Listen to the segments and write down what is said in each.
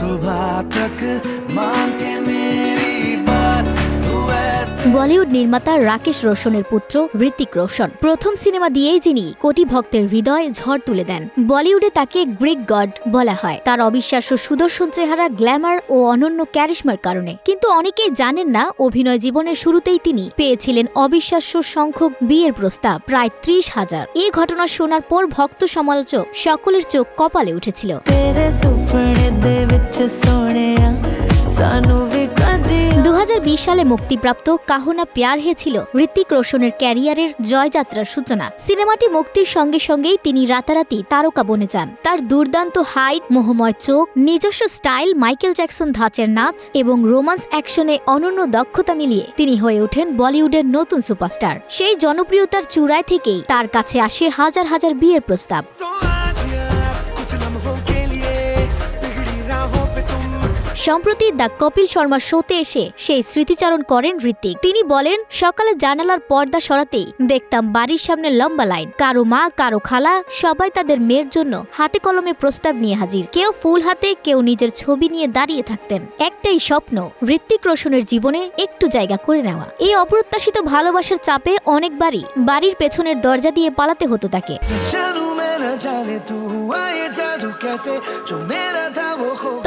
सुबह तक मान के मेरी बात तू ऐसे বলিউড নির্মাতা রাকেশ রোশনের পুত্র ঋতিক রোশন। প্রথম সিনেমা দিয়েই যিনি কোটি ভক্তের হৃদয় ঝড় তুলে দেন। বলিউডে তাকে গ্রিক গড বলা হয়। তার অবিশ্বাস্য সুদর্শন চেহারা, গ্ল্যামার ও অনন্য ক্যারিশমার কারণে। কিন্তু অনেকেই জানেন না, অভিনয় জীবনের শুরুতেই তিনি পেয়েছিলেন অবিশ্বাস্য সংখ্যক বিয়ের প্রস্তাব, প্রায় ত্রিশ হাজার। এই ঘটনা শোনার পর ভক্ত সমালোচক সকলের চোখ কপালে উঠেছিল। ਤੇਰੇ সালে মুক্তিপ্রাপ্ত কাহনা প্যার হে ছিল ঋত্বিক রোশনের ক্যারিয়ারের জয়যাত্রার সূচনা। সিনেমাটি মুক্তির সঙ্গে সঙ্গেই তিনি রাতারাতি তারকা বনে যান। তার দুর্দান্ত হাইট, মোহময় চোখ, নিজস্ব স্টাইল মাইকেল জ্যাকসন ধাঁচের নাচ এবং রোমান্স অ্যাকশনে অনন্য দক্ষতা মিলিয়ে তিনি হয়ে ওঠেন বলিউডের নতুন সুপারস্টার। সেই জনপ্রিয়তার চূড়ায় থেকেই তার কাছে আসে হাজার হাজার বিয়ের প্রস্তাব। সম্প্রতি দ্য কপিল শর্মার শোতে এসে সেই স্মৃতিচারণ করেন ঋত্বিক তিনি বলেন, সকালে জানালার পর্দা সরাতেই দেখতাম বাড়ির সামনে লম্বা লাইন। কারও মা, কারও খালা, সবাই তাদের মেয়ের জন্য হাতে কলমে প্রস্তাব নিয়ে হাজির। কেউ ফুল হাতে, কেউ নিজের ছবি নিয়ে দাঁড়িয়ে থাকতেন। একটাই স্বপ্ন ঋত্বিক রোশনের জীবনে একটু জায়গা করে নেওয়া। এই অপ্রত্যাশিত ভালোবাসার চাপে অনেকবারই বাড়ির পেছনের দরজা দিয়ে পালাতে হতো তাকে। न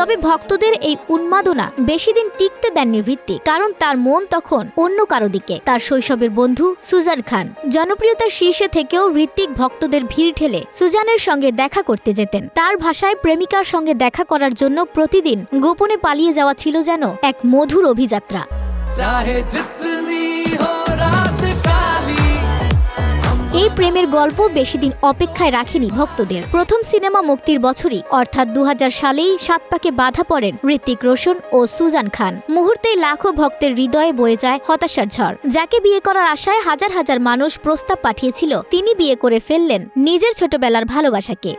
তবে ভক্তদের এই উন্মাদনা বেশি দিন টিকতে দেননি ঋত্বিক কারণ তার মন তখন অন্য কারও দিকে। তার শৈশবের বন্ধু সুজান খান। জনপ্রিয়তার শীর্ষে থেকেও ঋত্বিক ভক্তদের ভিড় ঠেলে সুজানের সঙ্গে দেখা করতে যেতেন। তার ভাষায় প্রেমিকার সঙ্গে দেখা করার জন্য প্রতিদিন গোপনে পালিয়ে যাওয়া ছিল যেন এক মধুর অভিযাত্রা। এই প্রেমের গল্প বেশি দিন অপেক্ষায় রাখেনি ভক্তদের। প্রথম সিনেমা মুক্তির বছরই, অর্থাৎ দু সালেই সাত পাকে বাধা পড়েন ঋত্বিক রোশন ও সুজান খান। মুহূর্তেই লাখো ভক্তের হৃদয়ে বয়ে যায় হতাশার ঝড়। যাকে বিয়ে করার আশায় হাজার হাজার মানুষ প্রস্তাব পাঠিয়েছিল, তিনি বিয়ে করে ফেললেন নিজের ছোটবেলার ভালোবাসাকে।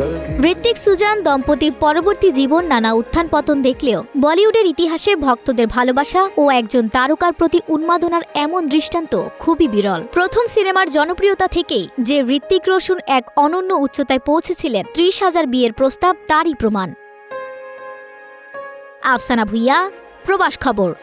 ঋত্বিক সুজান, দম্পতির পরবর্তী জীবন, নানা উত্থান পতন দেখলেও বলিউডের ইতিহাসে ভক্তদের ভালোবাসা ও একজন তারকার প্রতি উন্মাদনার এমন দৃষ্টান্ত খুবই বিরল। প্রথম সিনেমার জনপ্রিয়তা থেকেই যে ঋত্বিক রোশন এক অনন্য উচ্চতায় পৌঁছেছিলেন, ত্রিশ হাজার বিয়ের প্রস্তাব তারই প্রমাণ। আফসানা ভুইয়া, প্রবাস খবর।